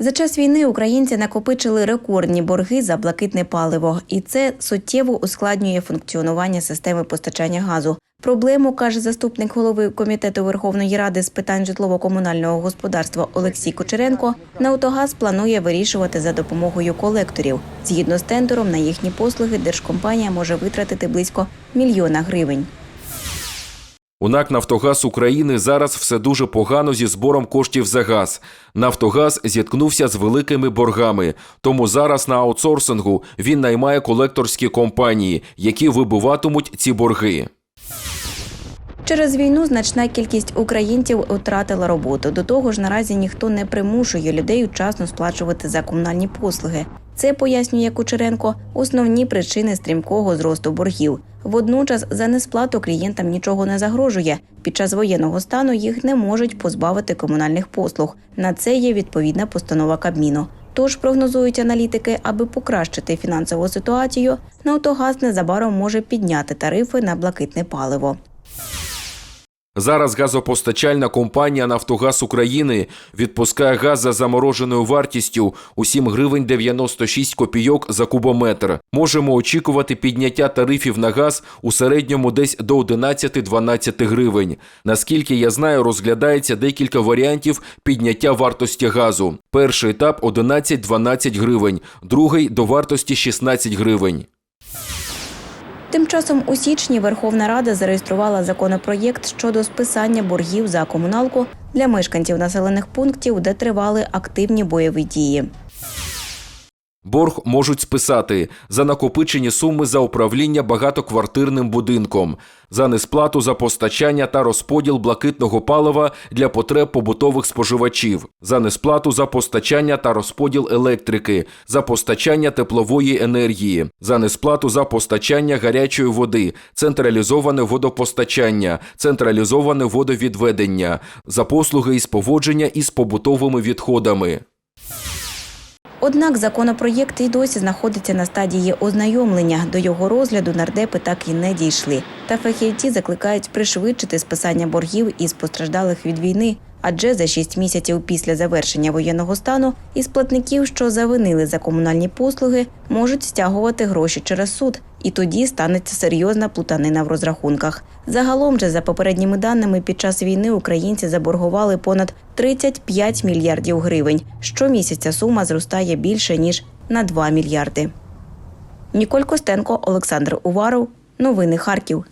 За час війни українці накопичили рекордні борги за блакитне паливо, і це суттєво ускладнює функціонування системи постачання газу. Проблему каже заступник голови комітету Верховної Ради з питань житлово-комунального господарства Олексій Кочеренко. Наутогаз планує вирішувати за допомогою колекторів. Згідно з тендером, на їхні послуги держкомпанія може витратити близько мільйона гривень. У НАК «Нафтогаз України зараз все дуже погано зі збором коштів за газ. Нафтогаз зіткнувся з великими боргами, тому зараз на аутсорсингу він наймає колекторські компанії, які вибиватимуть ці борги. Через війну значна кількість українців втратила роботу. До того ж, наразі ніхто не примушує людей вчасно сплачувати за комунальні послуги. Це пояснює Кучеренко основні причини стрімкого зросту боргів. Водночас за несплату клієнтам нічого не загрожує. Під час воєнного стану їх не можуть позбавити комунальних послуг. На це є відповідна постанова Кабміну. Тож прогнозують аналітики, аби покращити фінансову ситуацію, Наутогаз незабаром може підняти тарифи на блакитне паливо. Зараз газопостачальна компанія «Нафтогаз України» відпускає газ за замороженою вартістю у 7 гривень 96 копійок за кубометр. Можемо очікувати підняття тарифів на газ у середньому десь до 11-12 гривень. Наскільки я знаю, розглядається декілька варіантів підняття вартості газу. Перший етап 11-12 гривень, другий до вартості 16 гривень. Тим часом у січні Верховна Рада зареєструвала законопроєкт щодо списання боргів за комуналку для мешканців населених пунктів, де тривали активні бойові дії. Борг можуть списати за накопичені суми за управління багатоквартирним будинком, за несплату за постачання та розподіл блакитного палива для потреб побутових споживачів, за несплату за постачання та розподіл електрики, за постачання теплової енергії, за несплату за постачання гарячої води, централізоване водопостачання, централізоване водовідведення, за послуги із поводження із побутовими відходами. Однак законопроєкт і досі знаходиться на стадії ознайомлення. До його розгляду нардепи так і не дійшли. Та фахівці закликають пришвидшити списання боргів із постраждалих від війни. Адже за шість місяців після завершення воєнного стану із платників, що завинили за комунальні послуги, можуть стягувати гроші через суд, і тоді станеться серйозна плутанина в розрахунках. Загалом же, за попередніми даними, під час війни українці заборгували понад 35 мільярдів гривень. Щомісяця сума зростає більше ніж на 2 мільярди. Ніколь Костенко, Олександр Уваров. Новини Харків.